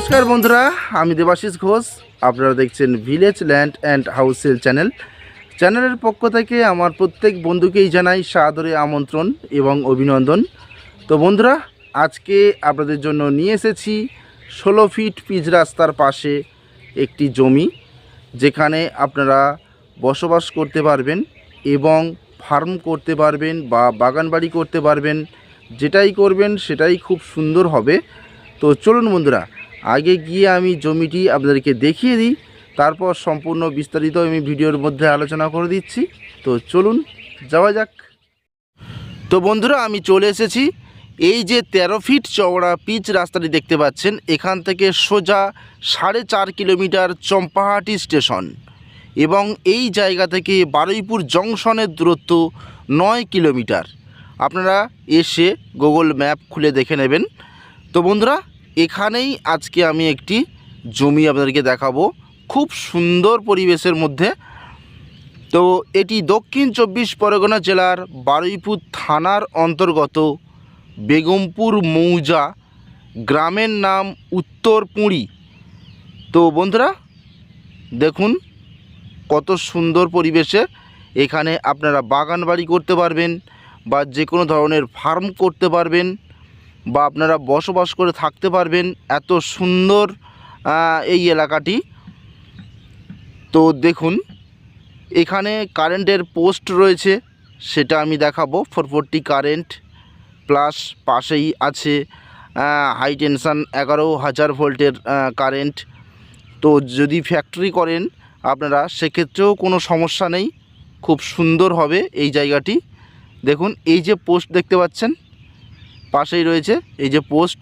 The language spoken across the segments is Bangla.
নমস্কার বন্ধুরা, আমি দেবাশিস ঘোষ। আপনারা দেখছেন village land and house sale channel চ্যানেলের পক্ষ থেকে আমার প্রত্যেক বন্ধুকেই জানাই সাদরে আমন্ত্রণ এবং অভিনন্দন। তো বন্ধুরা, আজকে আপনাদের জন্য নিয়ে এসেছি ষোলো ফিট পিচ রাস্তার পাশে একটি জমি, যেখানে আপনারা বসবাস করতে পারবেন এবং ফার্ম করতে পারবেন বা বাগান বাড়ি করতে পারবেন। যেটাই করবেন, সেটাই খুব সুন্দর হবে। তো চলুন বন্ধুরা আগে গিয়ে আমি জমিটি আপনাদেরকে দেখিয়ে দিই, তারপর সম্পূর্ণ বিস্তারিত আমি ভিডিওর মধ্যে আলোচনা করে দিচ্ছি। তো চলুন, যাওয়া যাক। তো বন্ধুরা, আমি চলে এসেছি। এই যে তেরো ফিট চওড়া পিচ রাস্তাটি দেখতে পাচ্ছেন, এখান থেকে সোজা সাড়ে চার কিলোমিটার চম্পাহাটি স্টেশন এবং এই জায়গা থেকে বারুইপুর জংশনের দূরত্ব নয় কিলোমিটার। আপনারা এসে গুগল ম্যাপ খুলে দেখে নেবেন। তো বন্ধুরা এখানেই আজকে আমি একটি জমি আপনাদেরকে দেখাবো। খুব সুন্দর পরিবেশের মধ্যে। তো এটি দক্ষিণ চব্বিশ পরগনা জেলার বারুইপুর থানার অন্তর্গত বেগমপুর মৌজা গ্রামের নাম উত্তর পুঁড়ি। তো বন্ধুরা, দেখুন কত সুন্দর পরিবেশে এখানে আপনারা বাগান বাড়ি করতে পারবেন বা যে কোনো ধরনের ফার্ম করতে পারবেন। বা আপনারা বসবাস করে থাকতে পারবেন এত সুন্দর এই এলাকাটি। তো দেখুন, এখানে কারেন্টের পোস্ট রয়েছে, সেটা আমি দেখাবো। ফোর ফোরটি কারেন্ট প্লাস পাশেই আছে হাই টেনশান এগারো হাজার ভোল্টের কারেন্ট। তো যদি ফ্যাক্টরি করেন আপনারা, সেক্ষেত্রেও কোনো সমস্যা নেই। খুব সুন্দর হবে এই জায়গাটি। দেখুন, এই যে পোস্ট দেখতে পাচ্ছেন পাশেই রয়েছে, এই যে পোস্ট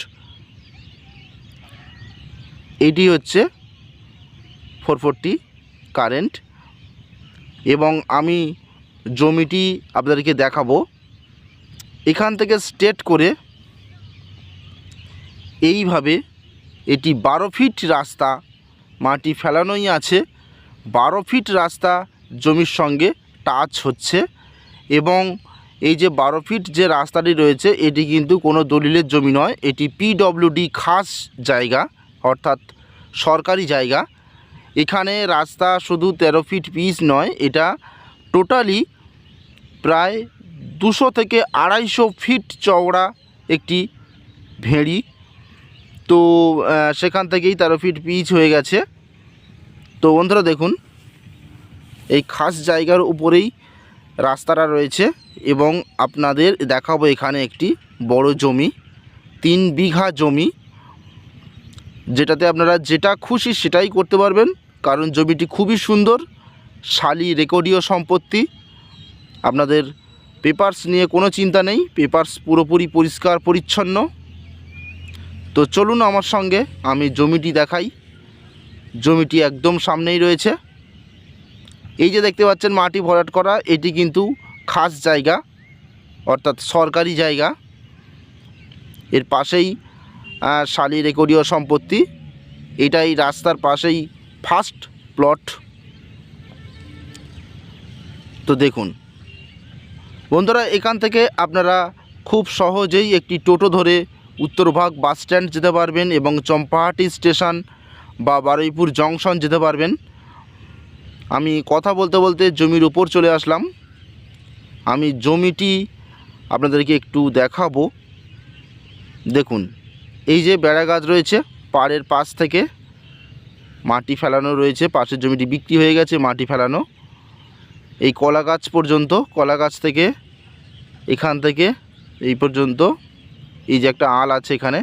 এইটি হচ্ছে ফোর ফোরটি কারেন্ট। এবং আমি জমিটি আপনাদেরকে দেখাবো। এখান থেকে স্ট্রেট করে এইভাবে এটি বারো ফিট রাস্তা, মাটি ফেলানোই আছে। বারো ফিট রাস্তা জমির সঙ্গে টাচ হচ্ছে এবং এই যে বারো ফিট যে রাস্তাটি রয়েছে, এটি কিন্তু কোনো দলিলের জমি নয়। এটি পিডব্লিউডি খাস জায়গা, অর্থাৎ সরকারি জায়গা। এখানে রাস্তা শুধু তেরো ফিট পিচ নয়, এটা টোটালি প্রায় দুশো থেকে আড়াইশো ফিট চওড়া একটি ভেড়ি। তো সেখান থেকেই তেরো ফিট পিচ হয়ে গেছে। তো, বন্ধুরা দেখুন, এই খাস জায়গার উপরেই রাস্তাটা রয়েছে। এবং আপনাদের দেখাবো এখানে একটি বড় জমি, তিন বিঘা জমি, যেটাতে আপনারা যেটা খুশি সেটাই করতে পারবেন। কারণ জমিটি খুবই সুন্দর, শালি রেকর্ডীয় সম্পত্তি। আপনাদের পেপার্স নিয়ে কোনো চিন্তা নেই, পেপার্স পুরোপুরি পরিষ্কার, পরিচ্ছন্ন। তো চলুন আমার সঙ্গে আমি জমিটি দেখাই। জমিটি একদম সামনেই রয়েছে। এই যে দেখতে পাচ্ছেন মাটি ভরাট করা, এটি কিন্তু খাস জায়গা, অর্থাৎ সরকারি জায়গা। এর পাশেই শালি রেকর্ডীয় সম্পত্তি। এটাই রাস্তার পাশেই ফার্স্ট প্লট তো দেখুন, বন্ধুরা, এখান থেকে আপনারা খুব সহজেই একটি টোটো ধরে উত্তরভাগ বাস স্ট্যান্ড যেতে পারবেন এবং চম্পাহাটি স্টেশন বা বারুইপুর জংশন যেতে পারবেন। আমি কথা বলতে বলতে জমির উপর চলে আসলাম। আমি জমিটি আপনাদেরকে একটু দেখাবো। দেখুন, এই যে বেড়া গাছ রয়েছে, পাড়ের পাশ থেকে মাটি ফেলানো রয়েছে, পাশের জমিটি বিক্রি হয়ে গেছে, মাটি ফেলানো। এই কলা গাছ পর্যন্ত, কলা গাছ থেকে, এখান থেকে, এই পর্যন্ত, এই যে একটা আল আছে এখানে,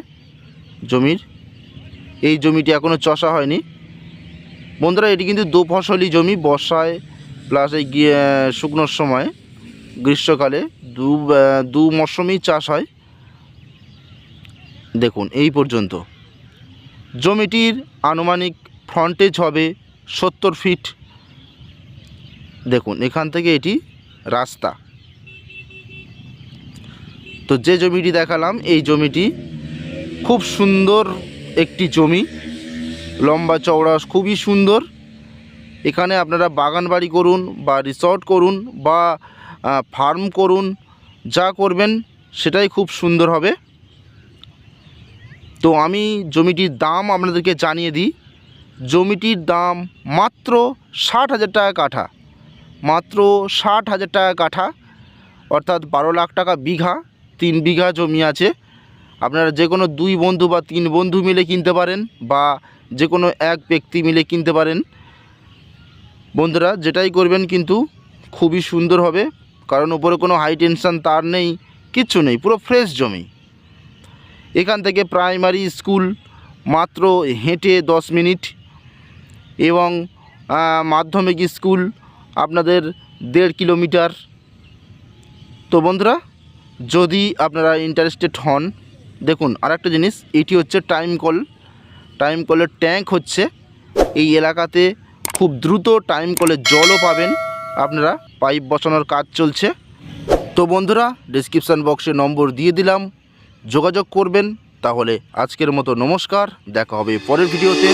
জমির। এই জমিটি এখনও চষা হয়নি। বন্ধুরা, এটি কিন্তু দু ফসলি জমি, বর্ষায় প্লাস এই শুকনোর সময়। গ্রীষ্মকালে দু দু মরশুমেই চাষ হয়। দেখুন, এই পর্যন্ত। জমিটির আনুমানিক ফ্রন্টেজ হবে সত্তর ফিট দেখুন, এখান থেকে এটি রাস্তা। তো যে জমিটি দেখালাম, এই জমিটি খুব সুন্দর একটি জমি। লম্বা চওড়া, খুবই সুন্দর। এখানে আপনারা বাগান বাড়ি করুন বা রিসর্ট করুন বা ফার্ম করুন, যা করবেন, সেটাই খুব সুন্দর হবে। তো আমি জমিটির দাম আপনাদেরকে জানিয়ে দিই। জমিটির দাম মাত্র ষাট হাজার টাকা কাঠা। মাত্র ষাট হাজার টাকা কাঠা, অর্থাৎ বারো লাখ টাকা বিঘা, তিন বিঘা জমি আছে। আপনারা যে কোনো দুই বন্ধু বা তিন বন্ধু মিলে কিনতে পারেন বা যে কোনো এক ব্যক্তি মিলে কিনতে পারেন। বন্ধুরা, যেটাই করবেন কিন্তু খুবই সুন্দর হবে। কারণ উপরে কোনো হাই টেনশন তার নেই কিচ্ছু নেই, পুরো ফ্রেশ জমি। এখান থেকে প্রাইমারি স্কুল মাত্র হেঁটে দশ মিনিট এবং মাধ্যমিক স্কুল আপনাদের দেড় কিলোমিটার তো বন্ধুরা, যদি আপনারা ইন্টারেস্টেড হন, দেখুন আরেকটা জিনিস, এটি হচ্ছে টাইম কল টাইম কলের ট্যাঙ্ক হচ্ছে, এই এলাকাতে খুব দ্রুত টাইম কলের জলও পাবেন। আপনারা পাইপ বসানোর কাজ চলছে। তো বন্ধুরা ডিসক্রিপশান বক্সে নম্বর দিয়ে দিলাম। যোগাযোগ করবেন, তাহলে আজকের মতো নমস্কার, দেখা হবে পরের ভিডিওতে।